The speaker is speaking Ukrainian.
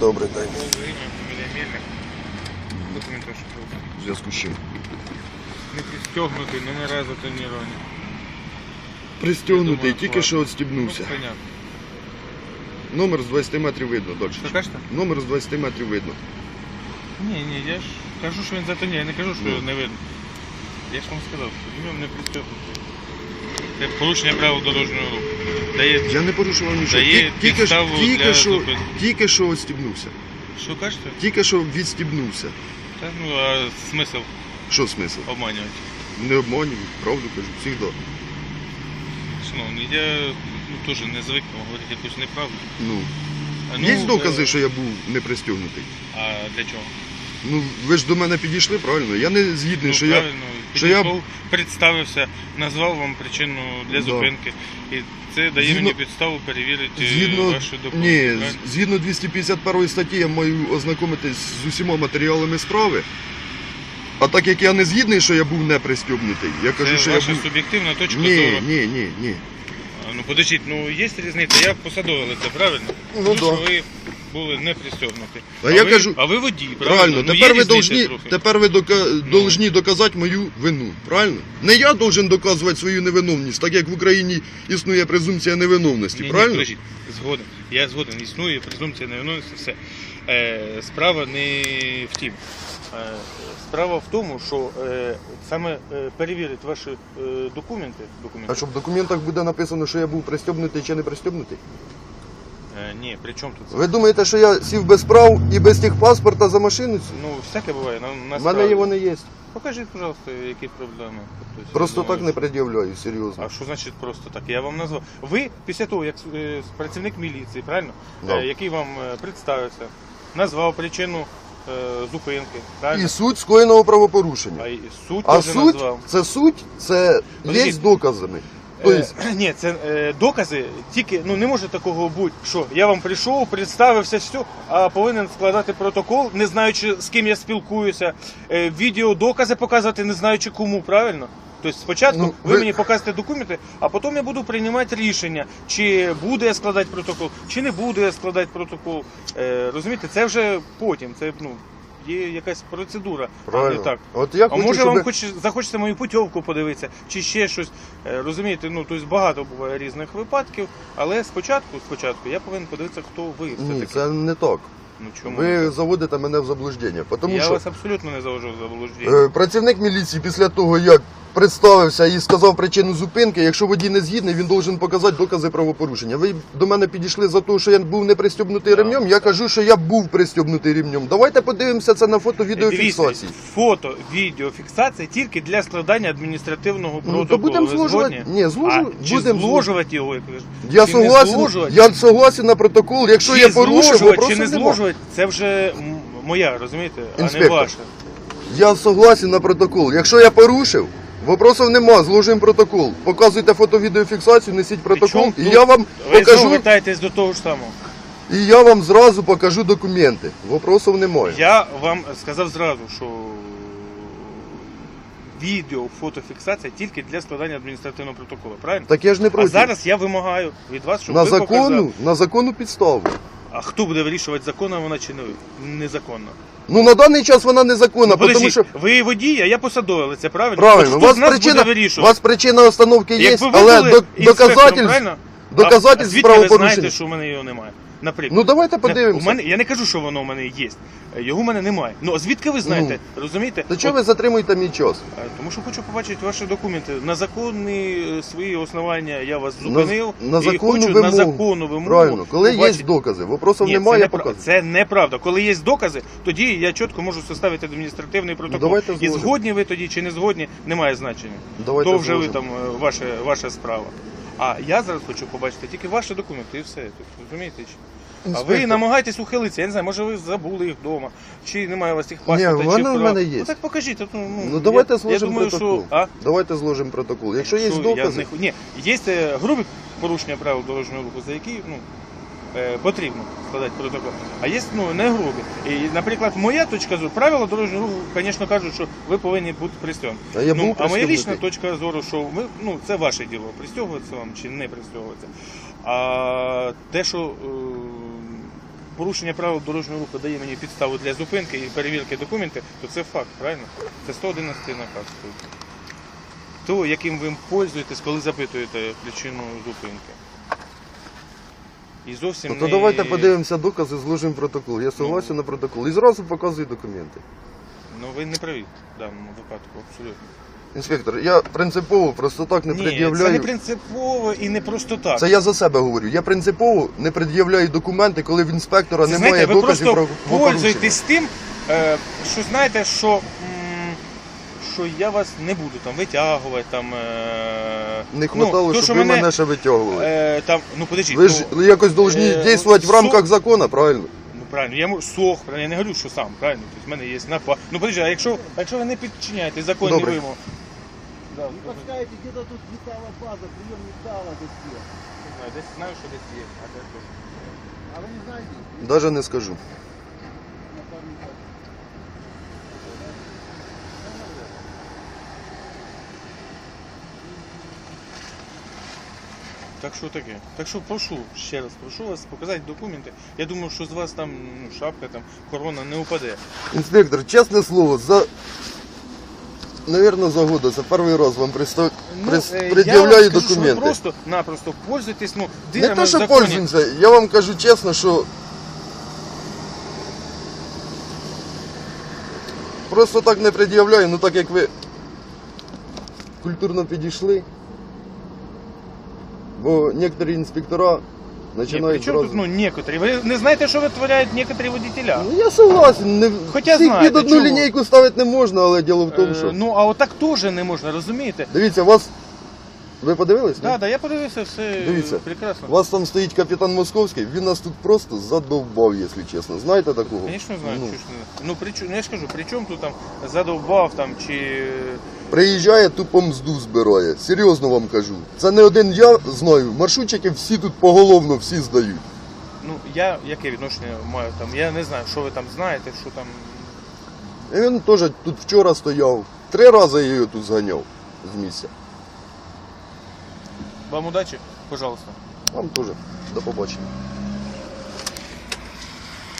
Добрий день. Документи що В зв'язку з чим? не пристегнутий, номера затоніровані. Пристегнутий, думаю, тільки хватить. що відстібнувся. Ну, понятно. Номер з 20 метрів видно далі. Що кажете? Номер з 20 метрів видно. Ні, ні, я ж кажу, що він затонів, я не кажу, що Ну. не видно. Я ж вам сказав, що в ньому не пристегнутий. Це порушення правил дорожнього руху. Дає... Я не порушував нічого. Дає Ті- Тільки, ж- підставу тільки, для що, зупинки. тільки що відстібнувся. Що кажете? Тільки що відстібнувся. Та, ну, а смисл Що смисл? обманювати? Не обманюю, правду кажу, завжди. Шановний, я ну, теж не звик говорити якусь неправду. Ну, А, ну, є докази, е, що я був не пристегнутий. А для чого? Ну, ви ж до мене підійшли, правильно? Я не згідний, Ну, що я. правильно, що я- підійшов, представився, назвав вам причину для Да. зупинки. І це дає Згідно- мені підставу перевірити Згідно, вашу документи. ні, правильно? з- згідно 251 статті я маю ознакомитись з усіма матеріалами справи. А так як я не згідний, що я був не пристебнутий, я кажу, Це що я ваша був. суб'єктивна точка Ні, зору. ні, ні, ні. А, Ну подождіть, ну є різниця, я посадовий це правильно? Ну, да. що ви були не пристегнуті. А я ви, кажу- а ви водій, правильно? Правильно, Ну, тепер ви должні, тепер ви дока, Ну. должні доказати мою вину. Правильно? Не я должен доказувати свою невиновність, так як в Україні існує презумпція невиновності, Ні, ні, правильно? подождіть, згоден. Я згоден, існує презумпція невиновності, все. Е, справа не в тім. Е, справа в тому, що е, саме е, перевірити ваші е, документи, документи А що в документах буде написано, що я був пристебнутий чи не пристебнутий? Е, ні, при чому тут це? Ви думаєте, що я сів без прав і без тих паспорта за машину? Ну, всяке буває. На, У мене його не є. Покажіть, пожалуйста, які проблеми. Тобто, Просто я так не пред'являю, серйозно. А що значить просто так? Я вам назвав. Ви після того, як е, працівник міліції, правильно? Да. Е, який вам е, представився, назвав причину е, зупинки, правильно? І суть скоєного правопорушення. А й суть А суть, назвав. це суть, це є Подождіть. доказами. Е, Тобто, ні, це е, докази, тільки ну не може такого бути, що я вам прийшов, представився, все, а повинен складати протокол, не знаючи з ким я спілкуюся, е, відео докази показувати, не знаючи кому, правильно? Тобто спочатку Ну, ви... ви- мені покажете документи, а потім я буду приймати рішення, чи буде я складати протокол, чи не буду я складати протокол. Е, розумієте, це вже потім. Це ну є якась процедура. а правильно. Так. От я А хочу, може щоб... вам хоч захочеться мою путівку подивитися, чи ще щось. Е, Розумієте, ну тобто багато буває різних випадків, але спочатку, спочатку я повинен подивитися, хто ви все Ні, таки. це не так. Ну чому? Ви заводите мене в заблуждення. Тому я що вас абсолютно не завожу в заблуждення. е, працівник міліції після того, як представився і сказав причину зупинки, якщо водій не згідний, він должен показати докази правопорушення. Ви до мене підійшли за те, що я був не пристебнутий Да. ремнем. Я кажу, що я був пристебнутий ремнем. Давайте подивимося це на фото Дивіться, відеофіксації. фото, відеофіксація тільки для складання адміністративного Ну, протоколу. то будемо Ви зложувати. згодні? Ні, зложу, а, чи будемо зложувати його, як ви кажете? Я Чи не согласен, зложувати? я согласен на протокол. Якщо я порушив, зложувати, вопросу чи не нема. зложувати, це вже м, моя, розумієте, а не Інспектор. ваша. Я согласен на протокол. Якщо я порушив, вопросів нема, зложимо протокол. Показуйте фото-відеофіксацію, несіть протокол, і я вам Ви знову покажу, вертаєтесь до того ж самого. і я вам зразу покажу документи. Вопросів немає. Я вам сказав зразу, що відео, фотофіксація тільки для складання адміністративного протоколу, правильно? Так я ж не А зараз я вимагаю від вас, щоб на ви показали. на законну підставу. А хто буде вирішувати, законна вона чи не незаконна? Ну на даний час вона незаконна, тому що ви водій, а я посадовий, це правильно? правильно, От у хто вас з нас причина, буде у вирішувати? вас причина остановки є, Якби ви але були до, інспектором, доказательств, правильно? а, доказательств звідки ви знаєте, що в мене його немає? Наприклад. Ну давайте Не- подивимося. У мене, я не кажу, що воно у мене є. Його в мене немає. Ну а звідки ви знаєте? Розумієте? То чого От, ви затримуєте мій час? е, Тому що хочу побачити ваші документи. На законні е, свої основання я вас зупинив на і законну хочу вимогу. на законну вимогу. Правильно, коли є докази, вопросів Ні, немає, це, я непра- це неправда. Коли є докази, тоді я чітко можу составити адміністративний протокол. давайте і згодні ви тоді чи не згодні, немає значення. Давайте То вже ви там е, ваше, ваша справа. А я зараз хочу побачити тільки ваші документи і все. Тобто, Розумієте? чи? А ви Інспектор. намагаєтесь ухилитися, я не знаю, може ви забули їх вдома, чи немає у вас їх паспорта, чи вони в мене є. Ну так покажіть. Ну, ну, Ну давайте я, зложимо я думаю, протокол. Що, а? Давайте зложимо протокол. Якщо є Що я докази, не ху- Ні, є е, грубі порушення правил дорожнього руху, за які ну, потрібно складати протокол. А є ну, не грубі. І, наприклад, моя точка зору, правила дорожнього руху, звісно, кажуть, що ви повинні бути пристегнені. а я ну, а моя пристебнутий. лічна точка зору, що ми, ну, це ваше діло, пристягуватися вам чи не пристягуватися. А те, що е, порушення правил дорожнього руху дає мені підставу для зупинки і перевірки документів, то це факт, правильно? Це 111 наказ. То, яким ви пользуєтесь, коли запитуєте причину зупинки. І зовсім Ну, то не... давайте подивимося докази, зложимо протокол. Я согласен на протокол. І зразу показую документи. Ну ви не праві в даному випадку, абсолютно. Інспектор, я принципово просто так не Ні, це не принципово і не просто так. Це я за себе говорю. Я принципово не пред'являю документи, коли в інспектора Це, немає знаєте, ви доказів просто про про пользуєтесь тим, е, що знаєте, що, що я вас не буду там витягувати, там. Е, Не хватало, ну, то, щоб ви мене, ще витягували. Е, там, ну, подождіть, Ви ж ну, якось повинні е, дійствувати в суд- рамках закону, правильно? ну, правильно, я можу сох, правильно, я не говорю, що сам, правильно, тобто в мене є напа. Ну, подождіть, а якщо, а якщо ви не підчиняєте законні Добре. вимоги? Да, Не подскажете, где-то тут металлобаза, прием металла всех. не знаю, десь знаю, що десь є, а де? А вы не знаете? Даже не скажу. Я там не знаю. Так що таке? Так що прошу, ще раз прошу вас показати документи. Я думаю, що з вас там ну, шапка, там, корона не упаде. Інспектор, чесне слово, за. Навірно, за года. Це перший раз вам прис- е, пред'являю я вам скажу, що ви документи. просто-напросто пользуйтесь, ну, Не те, що пользуємося, я вам кажу чесно, що. Просто так не пред'являю, ну так як ви культурно підійшли. Бо некоторые інспектора начинают... причому зразу... ну, некоторі. Ви не знаєте, що витворяють некоторі водителя? Ну я согласен, не Хоча всіх знаєте, під одну чого? лінійку ставити не можна, але діло в тому, Е, що. ну, а отак теж не можна, розумієте? Дивіться, у вас. Ви подивились? Так, да, да, я подивився, все Дивіться. прекрасно. У вас там стоїть капітан Московський, він нас тут просто задовбав, якщо чесно. Знаєте такого? Звісно, знаю, Ну, ж не. Ну, при ну, я ж кажу, при чому тут там задовбав там чи. Приїжджає, тупо мзду збирає. Серйозно вам кажу. Це не один я знаю. Маршрутчики всі тут поголовно всі здають. Ну, я яке відношення маю там? Я не знаю, що ви там знаєте, що там. І він теж тут вчора стояв. Три рази я його тут зганяв з місця. Вам удачи, пожалуйста. Вам тоже. До побачення.